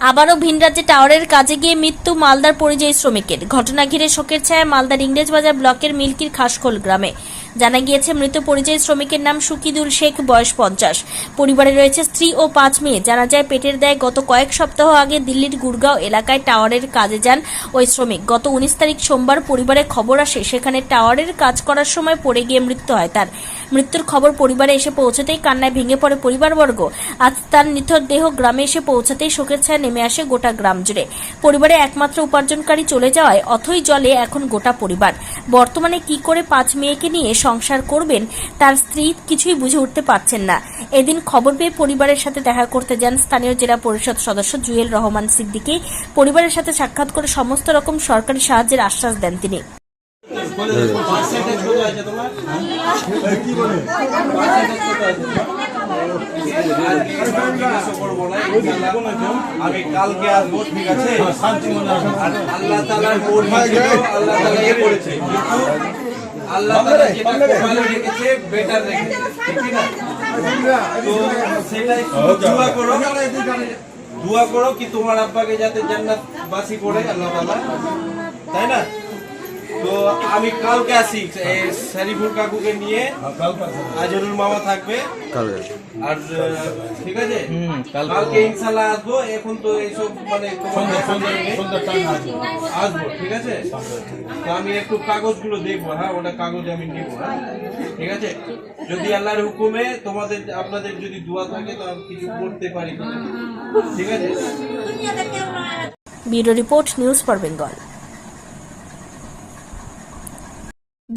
আবারও ভিনরাজ্যে টাওয়ারের কাজে গিয়ে মৃত্যু মালদার পরিযায়ী শ্রমিকের। ঘটনা ঘিরে শোকের ছায়া মালদার ইংরেজবাজার ব্লকের মিল্কির খাসকোল গ্রামে। জানা গিয়েছে, মৃত পরিযায়ী শ্রমিকের নাম সুকিদুল শেখ, বয়স পঞ্চাশ। পরিবারে রয়েছে স্ত্রী ও পাঁচ মেয়ে। জানা যায়, পেটের দায় গত কয়েক সপ্তাহ আগে দিল্লির গুরগাঁও এলাকায় টাওয়ারের কাজে যান ওই শ্রমিক। গত উনিশ তারিখ সোমবার পরিবারে খবর আসে, সেখানে টাওয়ারের কাজ করার সময় পড়ে গিয়ে মৃত্যু হয় তার। মৃত্যুর খবর পরিবারে এসে পৌঁছতেই কান্নায় ভেঙে পড়ে পরিবারবর্গ। আজ তার নিথর দেহ গ্রামে এসে পৌঁছাতেই শোকের ছায়া নেমে আসে গোটা গ্রাম জুড়ে। পরিবারে একমাত্র উপার্জনকারী চলে যাওয়ায় অথই জলে এখন গোটা পরিবার। বর্তমানে কি করে পাঁচ মেয়েকে নিয়ে সংসার করবেন তার স্ত্রী কিছুই বুঝে উঠতে পারছেন না। এদিন খবর পেয়ে পরিবারের সাথে দেখা করতে যান স্থানীয় জেলা পরিষদ সদস্য জুয়েল রহমান সিদ্দিকী। পরিবারের সাথে সাক্ষাৎ করে সমস্ত রকম সরকারি সাহায্যের আশ্বাস দেন তিনি। আমি কালকে আসব ঠিক আছে? আল্লাহ তালার মর্জি আল্লাহ তালা এ করেছে কিন্তু আল্লাহ তালা যেটা কপালে রেখেছে বেটার রেখেছে। ঠিক না? তো সেটাই দোয়া করো দোয়া করো কি তোমার আব্বাকে যাতে জান্নাত বাসি করে আল্লাহ তালা তাই না? আমি কালকে আসি এই শরীফুল কাকুকে নিয়ে। আজরুল মামা থাকবে। আর ঠিক আছে? কালকে ইনশাল্লাহ আসব। এখন তো এইসব মানে তোমার আসব। ঠিক আছে? তো আমি একটু কাগজগুলো দেখব হ্যাঁ? ওটা কাগজ আমি নিবো হ্যাঁ? ঠিক আছে? যদি আল্লাহর হুকুমে তোমাদের আপনাদের যদি দোয়া থাকে তো আমি কিছু করতে পারি। ঠিক আছে? Bureau report news for Bengal.